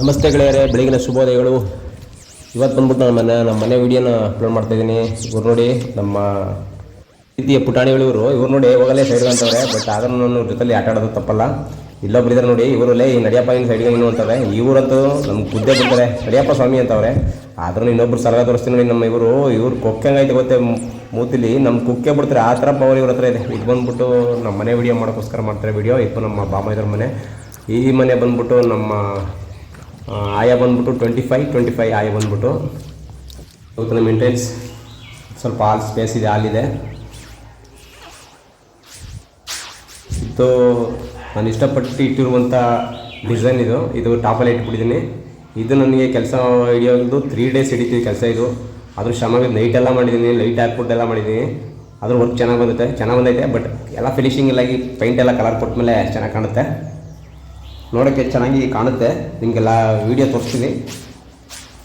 ನಮಸ್ತೆ ಗೆಳೆಯರೇ, ಬೆಳಗಿನ ಶುಭೋದಯಗಳು. ಇವತ್ತು ಬಂದ್ಬಿಟ್ಟು ನಮ್ಮ ಮನೆ ನಮ್ಮ ಮನೆ ವಿಡಿಯೋನ ಅಪ್ಲೋಡ್ ಮಾಡ್ತಾ ಇದ್ದೀನಿ. ಇವ್ರು ನೋಡಿ ನಮ್ಮ ರೀತಿಯ ಪುಟಾಣಿಗಳು ಇವರು. ಇವ್ರು ನೋಡಿ ಹೋಗಲೇ ಸೈಡ್ ಅಂತವ್ರೆ ಬಟ್ ಆದ್ರೂ ನನ್ನ ಜೊತೆಲಿ ಆಟ ಆಡೋದು ತಪ್ಪಲ್ಲ. ಇಲ್ಲೊಬ್ರು ಇದ್ದಾರೆ ನೋಡಿ ಇವರಲ್ಲೇ ಈ ನಡಿಯಪ್ಪ ಇನ್ನು ಸೈಡ್ಗೆ ಏನು ಅಂತಾರೆ ಇವರಂತೂ ನಮ್ಗೆ ಗುದ್ದೆ ಬಿಡ್ತಾರೆ. ನಡಿಯಪ್ಪ ಸ್ವಾಮಿ ಅಂತವ್ರೆ. ಆದ್ರೂ ಇನ್ನೊಬ್ರು ಸರ್ಗ ತೋರಿಸ್ತೀನಿ ನೋಡಿ ನಮ್ಮ ಇವರು. ಇವ್ರು ಕೊಕ್ಕಂಗೈತೆ ಗೊತ್ತೆ? ಮೂತಿಲಿ ನಮ್ಮ ಕುಕ್ಕೆ ಬಿಡ್ತಾರೆ. ಆ ಥರ ಪವರ್ ಇವ್ರ ಹತ್ರ ಇದೆ. ಇದು ಬಂದ್ಬಿಟ್ಟು ನಮ್ಮ ಮನೆ ವಿಡಿಯೋ ಮಾಡೋಕ್ಕೋಸ್ಕರ ಮಾಡ್ತಾರೆ ವಿಡಿಯೋ ಇದು ನಮ್ಮ ಬಾಮ ಇದ್ರ ಮನೆ. ಈ ಮನೆ ಬಂದ್ಬಿಟ್ಟು ನಮ್ಮ ಆಯ ಬಂದ್ಬಿಟ್ಟು ಟ್ವೆಂಟಿ ಫೈವ್ ಟ್ವೆಂಟಿ ಫೈವ್ ಆಯ ಬಂದ್ಬಿಟ್ಟು. ನಮ್ಮ ಎಂಟ್ರೆನ್ಸ್ ಸ್ವಲ್ಪ ಹಾಲು ಸ್ಪೇಸ್ ಇದೆ ಹಾಲಿದೆ ಇದು. ನಾನು ಇಷ್ಟಪಟ್ಟು ಇಟ್ಟಿರುವಂಥ ಡಿಸೈನ್ ಇದು. ಇದು ಟಾಪಲ್ಲಿ ಇಟ್ಬಿಟ್ಟಿದ್ದೀನಿ. ಇದು ನನಗೆ ಕೆಲಸ ಹಿಡಿಯೋದು ತ್ರೀ ಡೇಸ್ ಹಿಡಿತೀವಿ ಕೆಲಸ ಇದು. ಅದ್ರ ಶ್ರಮ ನೈಟ್ ಎಲ್ಲ ಮಾಡಿದ್ದೀನಿ ಲೈಟ್ ಹಾಕ್ಬಿಟ್ಟು ಎಲ್ಲ ಮಾಡಿದ್ದೀನಿ. ಅದ್ರ ವರ್ಕ್ ಚೆನ್ನಾಗಿ ಬಂದುತ್ತೆ ಚೆನ್ನಾಗಿ ಬಂದೈತೆ ಬಟ್ ಎಲ್ಲ ಫಿನಿಷಿಂಗ್ ಆಗಿ ಪೈಂಟ್ ಎಲ್ಲ ಕಲರ್ ಕೊಟ್ಟ ಮೇಲೆ ಚೆನ್ನಾಗಿ ಕಾಣುತ್ತೆ. ನೋಡೋಕ್ಕೆ ಚೆನ್ನಾಗಿ ಕಾಣುತ್ತೆ. ನಿಮಗೆಲ್ಲ ವೀಡಿಯೋ ತೋರಿಸ್ತೀನಿ.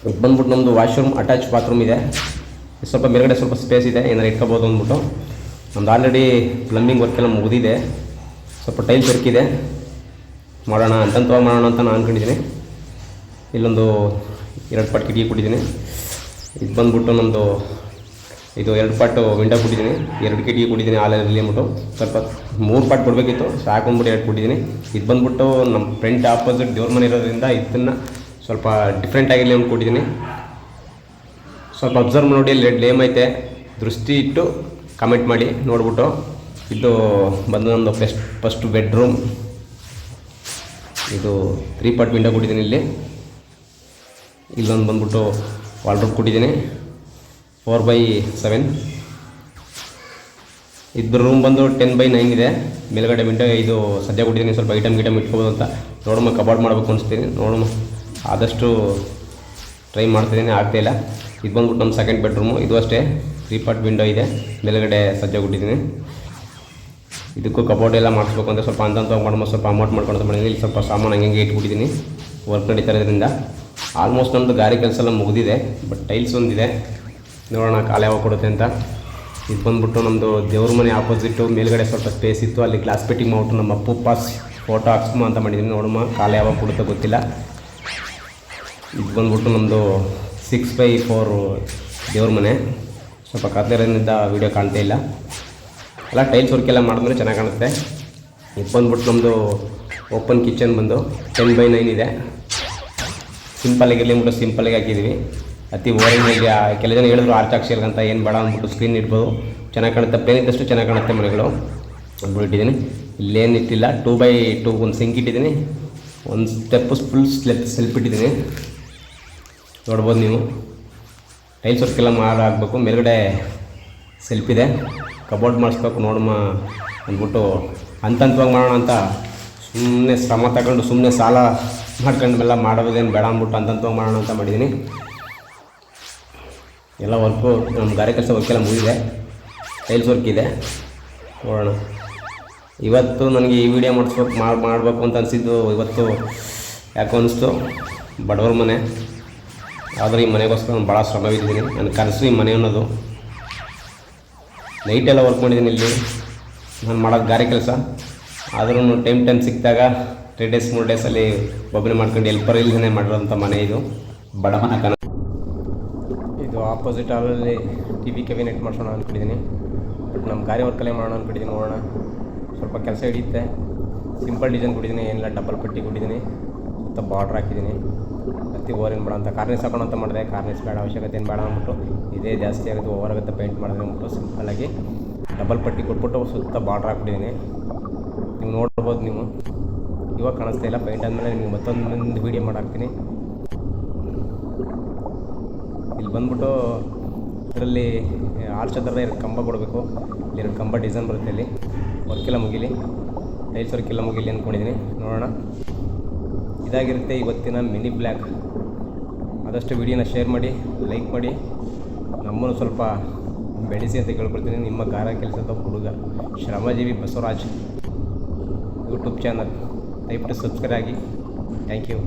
ಇದು ಬಂದ್ಬಿಟ್ಟು ನಮ್ಮದು ವಾಶ್ರೂಮ್ ಅಟ್ಯಾಚ್ ಬಾತ್ರೂಮ್ ಇದೆ. ಸ್ವಲ್ಪ ಮೇಲ್ಗಡೆ ಸ್ವಲ್ಪ ಸ್ಪೇಸ್ ಇದೆ ಏನಾರು ಇಟ್ಕೋಬೋದು ಅಂದ್ಬಿಟ್ಟು. ನಮ್ದು ಆಲ್ರೆಡಿ ಪ್ಲಂಬಿಂಗ್ ವರ್ಕ್ ಎಲ್ಲ ಮುಗಿದಿದೆ. ಸ್ವಲ್ಪ ಟೈಲ್ ಬರ್ಕಿದೆ ಮಾಡೋಣ ಅಂತಂತ ಮಾಡೋಣ ಅಂತ ನಾನು ಅಂದ್ಕೊಂಡಿದ್ದೀನಿ ಇಲ್ಲೊಂದು ಎರಡು ಪಾಟ್ ಕಿಟಕಿ ಕೊಟ್ಟಿದ್ದೀನಿ ಇದು ಬಂದ್ಬಿಟ್ಟು ನಮ್ಮದು ಇದು ಎರಡು ಪಾಟು ವಿಂಡೋ ಕೊಟ್ಟಿದ್ದೀನಿ. ಎರಡು ಕಿಟಕಿ ಕೊಟ್ಟಿದ್ದೀನಿ ಹಾಲಲ್ಲಿ ಅಂದ್ಬಿಟ್ಟು ಸ್ವಲ್ಪ ಮೂರು ಪಾಟ್ ಕೊಡಬೇಕಿತ್ತು. ಸಾಕು ಅಂದ್ಬಿಟ್ಟು ಎರಡು ಕೊಟ್ಟಿದ್ದೀನಿ. ಇದು ಬಂದ್ಬಿಟ್ಟು ನಮ್ಮ ಫ್ರಂಟ್ ಆಪೋಸಿಟ್ ದೇವ್ರ ಮನೆ ಇರೋದ್ರಿಂದ ಇದನ್ನು ಸ್ವಲ್ಪ ಡಿಫ್ರೆಂಟ್ ಆಗಿರಲಿ ಅಂತ ಕೊಟ್ಟಿದ್ದೀನಿ. ಸ್ವಲ್ಪ ಅಬ್ಸರ್ವ್ ನೋಡಿ ಅಲ್ಲಿ ಲೇಮ್ ಐತೆ. ದೃಷ್ಟಿ ಇಟ್ಟು ಕಮೆಂಟ್ ಮಾಡಿ, ನೋಡ್ಬಿಟ್ಟು. ಇದು ಬಂದು ನಮ್ಮದು ಫಸ್ಟ್ ಫಸ್ಟ್ ಬೆಡ್ರೂಮ್ ಇದು ತ್ರೀ ಪಾರ್ಟ್ ವಿಂಡೋ ಕೊಟ್ಟಿದ್ದೀನಿ ಇಲ್ಲಿ. ಇಲ್ಲೊಂದು ಬಂದ್ಬಿಟ್ಟು ವಾಲ್ಡ್ರೋಬ್ ಕೊಟ್ಟಿದ್ದೀನಿ. ಫೋರ್ ಬೈ ಸೆವೆನ್ ಇಬ್ಬರು ರೂಮ್ ಬಂದು ಟೆನ್ ಬೈ ನೈನ್ ಇದೆ. ಮೇಲ್ಗಡೆ ವಿಂಡೋ ಇದು ಸದ್ಯ ಕೊಟ್ಟಿದ್ದೀನಿ. ಸ್ವಲ್ಪ ಐಟಮ್ ಗಿಟಮ್ ಇಟ್ಕೋಬೋದು ಅಂತ. ನೋಡಮ್ಮ ಕಬಾರ್ಡ್ ಮಾಡಬೇಕು ಅನಿಸ್ತೀನಿ. ನೋಡಮ್ಮ, ಆದಷ್ಟು ಟ್ರೈ ಮಾಡ್ತಿದ್ದೀನಿ. ಆಗ್ತಾಯಿಲ್ಲ ಇದು ಬಂದ್ಬಿಟ್ಟು ನಮ್ಮ ಸೆಕೆಂಡ್ ಬೆಡ್ರೂಮು ಇದು ಅಷ್ಟೇ. ತ್ರೀ ಪಾರ್ಟ್ ವಿಂಡೋ ಇದೆ. ಮೇಲ್ಗಡೆ ಸದ್ಯ ಕೊಟ್ಟಿದ್ದೀನಿ. ಇದಕ್ಕೂ ಕಬೋರ್ಡ್ ಎಲ್ಲ ಮಾಡಿಸ್ಬೇಕು ಅಂತ ಸ್ವಲ್ಪ ಅಂತ ಮಾಡಮ್ಮ ಸ್ವಲ್ಪ ಅಮೌಂಟ್ ಮಾಡ್ಕೊಂಡು ಮಾಡಿದ್ದೀನಿ. ಇಲ್ಲಿ ಸ್ವಲ್ಪ ಸಾಮಾನು ಹಂಗೆ ಇಟ್ಬಿಟ್ಟಿದ್ದೀನಿ. ವರ್ಕ್ ನಡೀತಾ ಇರೋದ್ರಿಂದ. ಆಲ್ಮೋಸ್ಟ್ ನಮ್ಮದು ಗಾರಿ ಕೆಲಸ ಎಲ್ಲ ಮುಗಿದಿದೆ. ಬಟ್ ಟೈಲ್ಸ್ ಒಂದಿದೆ. ನೋಡೋಣ ಕಾಲ ಯಾವಾಗ ಕೊಡುತ್ತೆ ಅಂತ. ಇದು ಬಂದ್ಬಿಟ್ಟು ನಮ್ಮದು ದೇವ್ರ ಮನೆ ಆಪೋಸಿಟ್ಟು ಮೇಲ್ಗಡೆ ಸ್ವಲ್ಪ ಸ್ಪೇಸ್ ಇತ್ತು. ಅಲ್ಲಿ ಗ್ಲಾಸ್ ಪೇಟಿಂಗ್ ಮಾಡ್ಬಿಟ್ಟು ನಮ್ಮ ಅಪ್ಪು ಪಾಸ್ ಫೋಟೋ ಹಾಕ್ಸ್ಮ ಅಂತ ಮಾಡಿದ್ದೀನಿ ನೋಡಮ್ಮ, ಕಾಲ ಯಾವಾಗ ಕೊಡುತ್ತೆ ಗೊತ್ತಿಲ್ಲ. ಇದು ಬಂದ್ಬಿಟ್ಟು ನಮ್ಮದು ಸಿಕ್ಸ್ ಬೈ ಫೋರು ದೇವ್ರ ಮನೆ. ಸ್ವಲ್ಪ ಕತ್ಲೆರಿಂದ ವೀಡಿಯೋ ಕಾಣ್ತಾ ಇಲ್ಲ. ಎಲ್ಲ ಟೈಲ್ಸ್ ವರ್ಕ್ ಎಲ್ಲ ಮಾಡಿದ್ರೆ ಚೆನ್ನಾಗಿ ಕಾಣುತ್ತೆ ಇದು ಬಂದ್ಬಿಟ್ಟು ನಮ್ಮದು ಓಪನ್ ಕಿಚನ್ ಬಂದು ಟೆನ್ ಬೈ ನೈನ್ ಇದೆ. ಸಿಂಪಲ್ಲಾಗಿ ಅಂದ್ಬಿಟ್ಟು ಸಿಂಪಲ್ಲಾಗಿ ಹಾಕಿದ್ದೀವಿ ಅತಿ ಓರಿಂಗ್ ಕೆಲ ಜನ ಹೇಳಿದ್ರು ಆರ್ಚಾಕ್ಷಿ ಅಂತ ಏನು ಬೇಡ ಅಂದ್ಬಿಟ್ಟು ಸ್ಕ್ರೀನ್ ಇಡ್ಬೋದು. ಚೆನ್ನಾಗಿ ಕಾಣುತ್ತೆ ಪ್ಲೇನ್ ಇದ್ದಷ್ಟು ಚೆನ್ನಾಗಿ ಕಾಣುತ್ತೆ ಮನೆಗಳು. ಅಂದ್ಬಿಟ್ಟು ಇಟ್ಟಿದ್ದೀನಿ ಇಲ್ಲೇನು ಇಟ್ಟಿಲ್ಲ. ಟೂ ಬೈ ಟೂ ಒಂದು ಸಿಂಕ್ ಇಟ್ಟಿದ್ದೀನಿ. ಒಂದು ಸ್ಟೆಪ್ ಫುಲ್ ಸ್ಲೆಪ್ ಸೆಲ್ಫ್ ಇಟ್ಟಿದ್ದೀನಿ. ನೋಡ್ಬೋದು ನೀವು. ಟೈಲ್ಸ್ ವರ್ಕ್ ಎಲ್ಲ ಮಾಡಿ ಹಾಕ್ಬೇಕು ಮೇಲ್ಗಡೆ ಸೆಲ್ಫ್ ಇದೆ. ಕಬೋರ್ಡ್ ಮಾಡಿಸ್ಬೇಕು, ನೋಡಮ್ಮ ಅಂದ್ಬಿಟ್ಟು ಹಂತಂತವಾಗಿ ಮಾಡೋಣ ಅಂತ ಸುಮ್ಮನೆ ಶ್ರಮ ತಗೊಂಡು ಸುಮ್ಮನೆ ಸಾಲ ಮಾಡ್ಕೊಂಡು ಎಲ್ಲ ಮಾಡೋದೇನು ಬೇಡ ಅಂದ್ಬಿಟ್ಟು ಹಂತಂತವಾಗಿ ಮಾಡೋಣ ಅಂತ ಮಾಡಿದ್ದೀನಿ. ಎಲ್ಲ ವರ್ಕು ನಮ್ಮ ಗಾರೆ ಕೆಲಸ ವರ್ಕೆಲ್ಲ ಮುಗಿದೆ ಟೈಲ್ಸ್ ವರ್ಕ್ ಇದೆ. ನೋಡೋಣ. ಇವತ್ತು ನನಗೆ ಈ ವಿಡಿಯೋ ಮಾಡಿಸ್ಬೇಕು, ಮಾಡಿ, ಮಾಡಬೇಕು ಅಂತ ಅನಿಸಿದ್ದು ಇವತ್ತು ಯಾಕೋ ಅನಿಸ್ತು. ಬಡವ್ರ ಮನೆ. ಆದರೆ ಈ ಮನೆಗೋಸ್ಕರ ನಾನು ಭಾಳ ಶ್ರಮ ಬಿದ್ದಿದ್ದೀನಿ ನನ್ನ ಕನಸು ಈ ಮನೆ ಅನ್ನೋದು. ನೈಟೆಲ್ಲ ವರ್ಕ್ ಮಾಡಿದ್ದೀನಿ ಇಲ್ಲಿ. ನಾನು ಮಾಡೋದು ಗಾರೆ ಕೆಲಸ. ಆದ್ರೂ ಟೈಮ್ ಟೈಮ್ ಸಿಕ್ಕಿದಾಗ ತ್ರೀ ಡೇಸ್ ಮೂರು ಡೇಸಲ್ಲಿ ಒಬ್ಬನೇ ಮಾಡ್ಕೊಂಡು ಎಲ್ಪರ್ ಇಲ್ಲದೇ ಮಾಡಿರೋಂಥ ಮನೆ ಇದು. ಬಡವನ ಮನೆ ಕನ ಇದು ಆಪೋಸಿಟ್ ಹಾಲಲ್ಲಿ ಟಿ ವಿ ಕೆಬಿನೆಟ್ ಮಾಡ್ಸೋಣ ಅಂದ್ಕೊಂಡಿದ್ದೀನಿ ಬಟ್ ನಮ್ಮ ಗಾರೆ ವರ್ಕಲ್ಲೇ ಮಾಡೋಣ ಅಂದ್ಕೊಂಡಿದ್ದೀನಿ ನೋಡೋಣ. ಸ್ವಲ್ಪ ಕೆಲಸ ಹಿಡಿಯುತ್ತೆ. ಸಿಂಪಲ್ ಡಿಸೈನ್ ಕೊಟ್ಟಿದ್ದೀನಿ ಏನಿಲ್ಲ ಡಬಲ್ ಪಟ್ಟಿ ಕೊಟ್ಟಿದ್ದೀನಿ ಸುತ್ತ ಬಾರ್ಡ್ರ್ ಹಾಕಿದ್ದೀನಿ ಮತ್ತು ಓವರ್ ಏನು ಬೇಡ ಅಂತ ಕಾರ್ನೆಸ್ ಹಾಕೋಣ ಅಂತ ಮಾಡಿದೆ. ಕಾರ್ನೆಸ್ ಬೇಡ, ಅವಶ್ಯಕತೆ ಏನು ಬೇಡ ಅಂದ್ಬಿಟ್ಟು ಇದೇ ಜಾಸ್ತಿ ಆಗುತ್ತೆ ಓವರ್ ಆಗುತ್ತೆ ಪೇಂಟ್ ಮಾಡಿದ್ರೆ ಅಂದ್ಬಿಟ್ಟು ಸಿಂಪಲ್ಲಾಗಿ ಡಬಲ್ ಪಟ್ಟಿ ಕೊಟ್ಬಿಟ್ಟು ಸುತ್ತ ಬಾರ್ಡ್ರ್ ಹಾಕ್ಬಿಟ್ಟಿದ್ದೀನಿ ನೀವು ನೋಡ್ಬೋದು ನೀವು. ಇವಾಗ ಕಾಣಿಸ್ತಾ ಇಲ್ಲ ಪೇಂಟ್ ಆದಮೇಲೆ ನಿಮಗೆ ಮತ್ತೊಂದು ವೀಡಿಯೋ ಮಾಡಾಕ್ತೀನಿ. ಬಂದ್ಬಿಟ್ಟು ಇದರಲ್ಲಿ ಆರು ಚದರ ಎರಡು ಕಂಬ ಕೊಡಬೇಕು. ಎರಡು ಕಂಬ ಡಿಸೈನ್ ಬರುತ್ತೆ ಇಲ್ಲಿ. ವರ್ಕೆಲ್ಲ ಮುಗಿಲಿ. ಟೈಲ್ಸ್ ವರ್ಕೆಲ್ಲ ಮುಗಿಲಿ ಅಂದ್ಕೊಂಡಿದ್ದೀನಿ ನೋಡೋಣ. ಇದಾಗಿರುತ್ತೆ ಇವತ್ತಿನ ಮಿನಿ ಬ್ಲ್ಯಾಕ್ ಆದಷ್ಟು ವಿಡಿಯೋನ ಶೇರ್ ಮಾಡಿ, ಲೈಕ್ ಮಾಡಿ. ನಮ್ಮನ್ನು ಸ್ವಲ್ಪ ಬೆಳೆಸಿ ಅಂತ ಕೇಳ್ಕೊಳ್ತೀನಿ. ನಿಮ್ಮ ಗಾರ ಕೆಲಸದ ಹುಡುಗ ಶ್ರಮಜೀವಿ ಬಸವರಾಜ್ ಯೂಟ್ಯೂಬ್ ಚಾನಲ್ ದಯವಿಟ್ಟು ಸಬ್ಸ್ಕ್ರೈಬ್ ಆಗಿ. Thank you